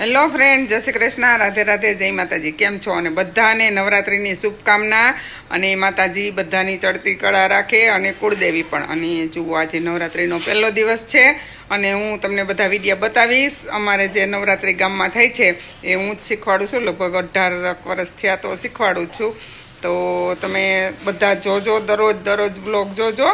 Hello friend જય શ્રી કૃષ્ણ. રાધે રાધે. જય માતાજી. કેમ છો? અને બધાને નવરાત્રિની શુભકામના. અને માતાજી બધાની ચડતી કળા રાખે અને કુળદેવી પણ. અને જુઓ, આજે નવરાત્રિનો પહેલો દિવસ છે. અને હું તમને બધા વીડિયો બતાવીશ. અમારે જે નવરાત્રિ ગામમાં થાય છે, એ હું જ શીખવાડું છું. લગભગ અઢાર વર્ષ થયા તો શીખવાડું છું. તો તમે બધા જોજો, દરરોજ દરરોજ બ્લોગ જોજો.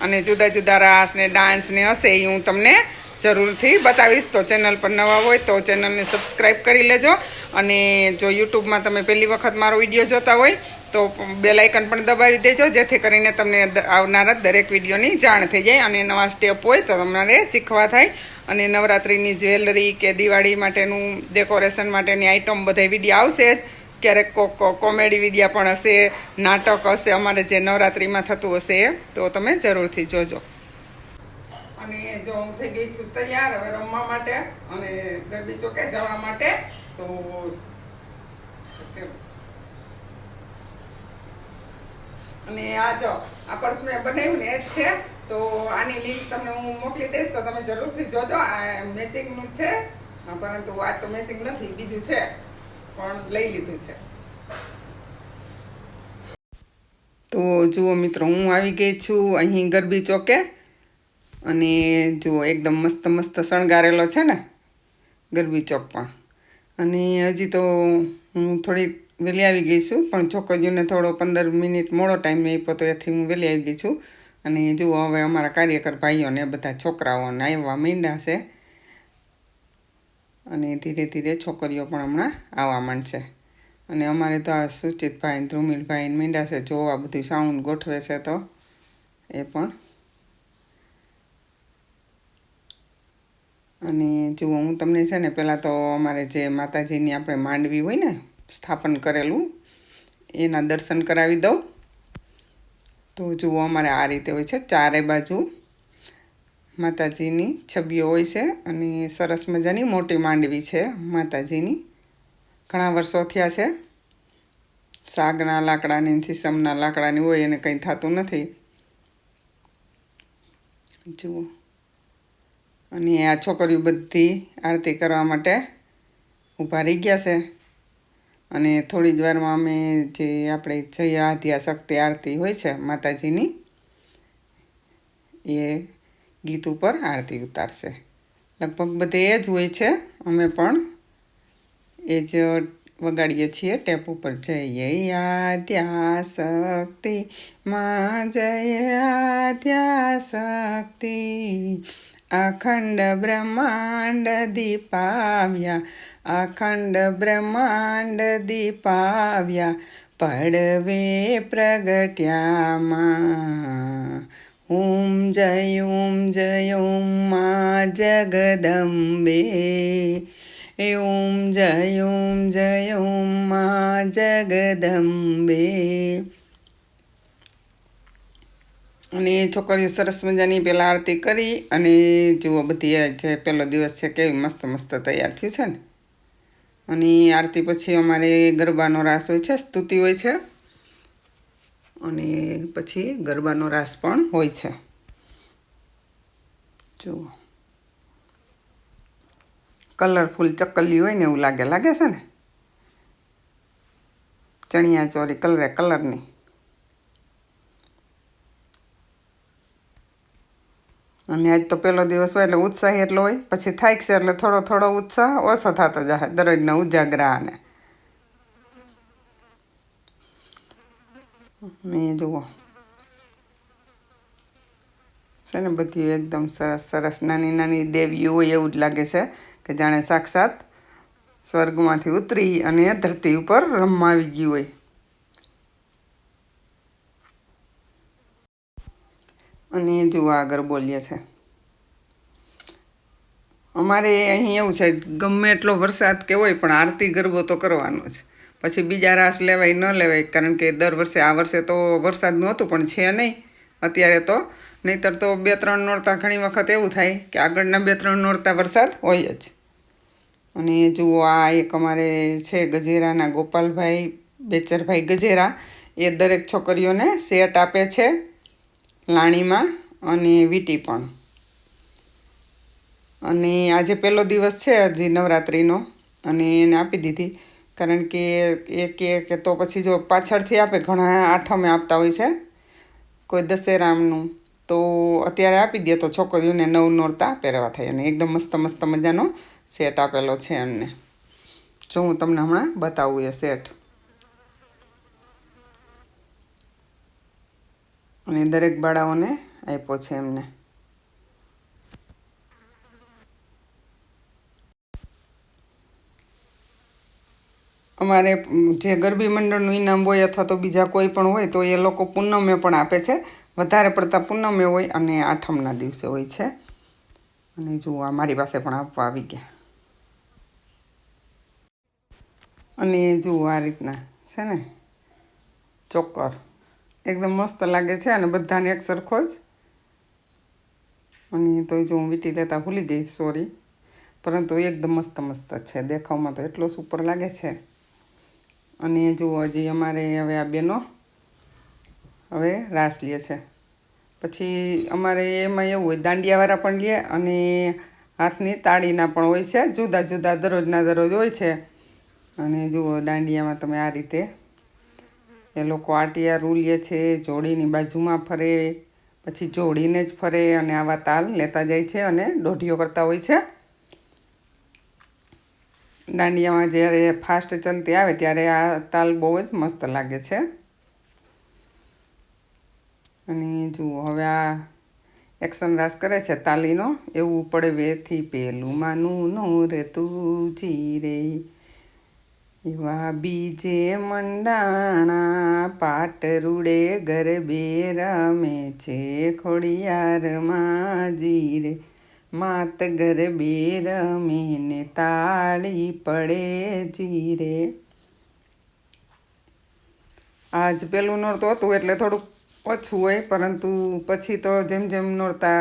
અને જુદા જુદા રાસ ને ડાન્સ ને હશે એ હું તમને જરૂરથી બતાવીશ. તો ચેનલ પર નવા હોય તો ચેનલને સબસ્ક્રાઈબ કરી લેજો. અને જો યુટ્યુબમાં તમે પહેલી વખત મારો વીડિયો જોતા હોય, તો બેલાઇકન પણ દબાવી દેજો. જેથી કરીને તમને આવનારા દરેક વિડીયોની જાણ થઈ જાય અને નવા સ્ટેપ હોય તો તમારે શીખવા થાય. અને નવરાત્રિની જ્વેલરી કે દિવાળી માટેનું ડેકોરેશન માટેની આઇટમ બધા વીડિયો આવશે જ. ક્યારેક કોમેડી વિડીયા પણ હશે, નાટક હશે, અમારે જે નવરાત્રિમાં થતું હશે એ, તો તમે જરૂરથી જોજો. અને જો હું થઈ ગઈ છું તૈયાર, હવે રમવા માટે અને ગરબી ચોકે જવા માટે, તો અને આ જો, આ પર્સ મેં બનાવ્યું ને એ જ છે, તો આની લિંક તમને હું મોકલી દઈશ, તો તમે જરૂરથી જોજો, આ મેચિંગનું છે પરંતુ આ તો મેચિંગ નથી, બીજું છે, પણ લઈ લીધું છે. તો જુઓ મિત્રો, હું આવી ગઈ છું અહીં ગરબી ચોકે. અને જુઓ, એકદમ મસ્ત મસ્ત શણગારેલો છે ને, ગરબી ચોક પણ. અને હજી તો હું થોડી વહેલી આવી ગઈ છું, પણ છોકરીઓને થોડો પંદર મિનિટ મોડો ટાઈમ આપ્યો તો એથી હું વહેલી આવી ગઈ છું. અને જુઓ, હવે અમારા કાર્યકર ભાઈઓને બધા છોકરાઓને આવવા મીંડા છે. અને ધીરે ધીરે છોકરીઓ પણ હમણાં આવવા માંડશે. અને અમારે તો આ સુચિતભાઈ ધ્રુમિલભાઈ મીંડા છે, જોવા બધું સાઉન્ડ ગોઠવે છે તો. એ પણ અને જુઓ, હું તમને છે ને પહેલાં તો અમારે જે માતાજીની આપણે માંડવી હોય ને સ્થાપન કરેલું, એના દર્શન કરાવી દઉં. તો જુઓ, અમારે આ રીતે હોય છે, ચારે બાજુ માતાજીની છબીઓ હોય છે અને સરસ મજાની મોટી માંડવી છે માતાજીની. ઘણા વર્ષો થયા છે. સાગના લાકડાની, સીસમના લાકડાની હોય એને કંઈ થતું નથી. જુઓ. અને આ છોકરીઓ બધી આરતી કરવા માટે ઊભા રહી ગયા છે. અને થોડી જ વારમાં અમે જે આપણે જયા આધ્યા શક્તિ આરતી હોય છે માતાજીની, એ ગીત ઉપર આરતી ઉતારશે. લગભગ બધે એ જ હોય છે. અમે પણ એ જ વગાડીએ છીએ ટેપ ઉપર જય આદ્યા શક્તિ, માં જય આદ્યા શક્તિ. અખંડ બ્રહ્માંડ દીપાવ્યા અખંડ બ્રહ્માંડ દીપાવ્યા પડવે પ્રગટ્યામાં ઓમ જય ઓમ જય ઓમ મા જગદંબે ઓમ જય ઓમ જય ઓમ મા જગદંબે અને છોકરીઓ સરસ મજાની પહેલાં આરતી કરી અને જુઓ બધી જે પહેલો દિવસ છે કેવી મસ્ત મસ્ત તૈયાર થયું છે ને. અને આરતી પછી અમારે ગરબાનો રાસ હોય છે, સ્તુતિ હોય છે. અને પછી ગરબાનો રાસ પણ હોય છે. જુઓ. કલરફુલ ચકલી હોય ને એવું લાગે લાગે છે ને? ચણિયા ચોરી કલરે, કલરની. અને આજ તો પહેલો દિવસ હોય એટલે ઉત્સાહ એટલો હોય. પછી થાય છે એટલે થોડો થોડો ઉત્સાહ ઓછો થતો જાય દરરોજના ઉજાગરા અને જુઓ. છે ને બધી એકદમ સરસ સરસ નાની નાની દેવીઓ હોય એવું જ લાગે છે કે જાણે સાક્ષાત સ્વર્ગમાંથી ઉતરી અને ધરતી ઉપર રમવા આવી ગયું હોય. અને જુઓ આગળ બોલીએ છે. અમારે અહીં એવું છે, ગમે એટલો વરસાદ કે હોય પણ આરતી ગરબો તો કરવાનો જ. પછી બીજા રાસ લેવાય, ન લેવાય, કારણ કે દર વર્ષે આ વર્ષે તો વરસાદ નહોતું, પણ છે નહીં. અત્યારે તો નહીંતર તો બે ત્રણ નોરતા ઘણી વખત એવું થાય કે આગળના બે ત્રણ નોરતા વરસાદ હોય જ. અને જુઓ, આ એક અમારે છે ગજેરાના ગોપાલભાઈ, બેચરભાઈ ગજેરા. એ દરેક છોકરીઓને સેટ આપે છે. લાણીમાં અને વીંટી પણ. અને આજે પહેલો દિવસ છે હજી નવરાત્રિનો અને એને આપી દીધી. કારણ કે એ કે તો પછી જો પાછળથી આપે, ઘણા આઠમે આપતા હોય છે. કોઈ દશેરામનું, તો અત્યારે આપી દે તો છોકરીઓને નવ નોરતા પહેરવા થાય અને એકદમ મસ્ત મસ્ત મજાનો સેટ આપેલો છે એમને. જો હું તમને હમણાં બતાવું એ સેટ. અને દરેક બાળાઓને આપ્યો છે એમને. અમારે જે ગરબી મંડળનું ઇનામ હોય અથવા તો બીજા કોઈ પણ હોય, તો એ લોકો પૂનમે પણ આપે છે. વધારે પડતા પૂનમે હોય અને આઠમના દિવસે હોય છે. અને જુઓ આ મારી પાસે પણ આપવા આવી ગયા. અને જુઓ આ રીતના છે ને, ચોક્કર. એકદમ મસ્ત લાગે છે અને બધાને એક સરખો જ. અને તોય જો હું વીંટી લેતા ભૂલી ગઈ સોરી પરંતુ એકદમ મસ્ત મસ્ત છે, દેખાવમાં તો એટલો સુપર લાગે છે. અને જુઓ હજી અમારે હવે આ બેનો હવે રાસ લે છે. પછી અમારે એમાં એવું હોય, દાંડિયાવાળા પણ લે અને હાથની તાળીના પણ હોય છે, જુદા જુદા દરરોજના દરરોજ હોય છે. અને જુઓ દાંડિયામાં તમે આ રીતે એ લોકો આટિયા રૂલીએ છે, જોડીની બાજુમાં ફરે, પછી જોડીને જ ફરે અને આવા તાલ લેતા જાય છે અને દોઢીઓ કરતા હોય છે. દાંડિયામાં જ્યારે ફાસ્ટ ચાલતી આવે ત્યારે આ તાલ બહુ જ મસ્ત લાગે છે. અને જુઓ, હવે આ એક્શન રાસ કરે છે તાલીનો. એવું પડે વેથી પેલું માનું નો રે તું જીરે એવા બીજે મંડાણા પાટ રૂડે ગરબે રમે છે ખોડિયાર જીરે. માત ગરબે રમે ને તાળી પડે જીરે. આજ પેલું નોરતું હતું એટલે થોડુંક ઓછું હોય, પરંતુ પછી તો જેમ જેમ નોરતા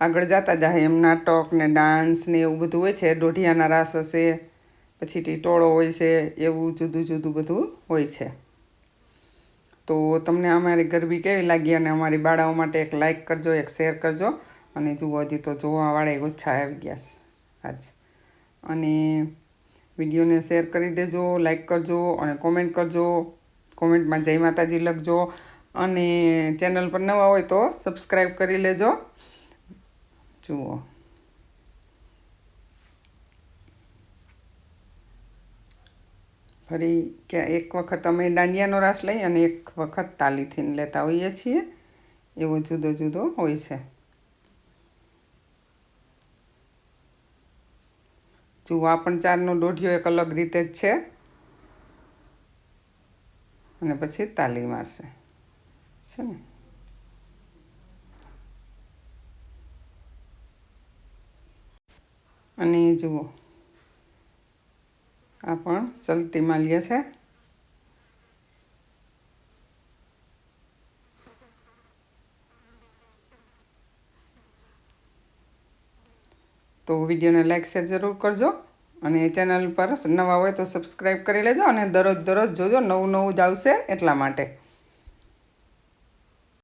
આગળ જતા જાય, એમ નાટક ને ડાન્સ ને એવું બધું હોય છે. દોઢિયાના રાસ હશે પછી ટીટોળો હોય છે, એવું જુદું જુદું બધું હોય છે. તો તમને અમારી ગરબી કેવી લાગી અને અમારી બાળાઓ માટે એક લાઈક કરજો, એક શેર કરજો. અને જુઓ, હજી તો જોવાવાળા ઓછા આવી ગયા છે આજ. અને વિડીયોને શેર કરી દેજો લાઈક કરજો અને કોમેન્ટ કરજો. કોમેન્ટમાં જય માતાજી લખજો. અને ચેનલ પર નવા હોય તો સબસ્ક્રાઈબ કરી લેજો. જુઓ. ફરી કે એક વખત અમે દાંડિયાનો રાસ લઈ અને એક વખત તાલીથી લેતા હોઈએ છીએ. એવો જુદો જુદો હોય છે. જુવા પણ ચારનો દોઢિયો એક અલગ રીતે જ છે. અને પછી તાલી મારશે. છે ને? અને જુઓ આ પણ ચલતી માલ્ય છે. તો વિડીયોને લાઈક, શેર જરૂર કરજો અને ચેનલ પર નવા હોય તો સબસ્ક્રાઈબ કરી લેજો અને દરરોજ દરરોજ જોજો. નવું નવું જ આવશે એટલા માટે.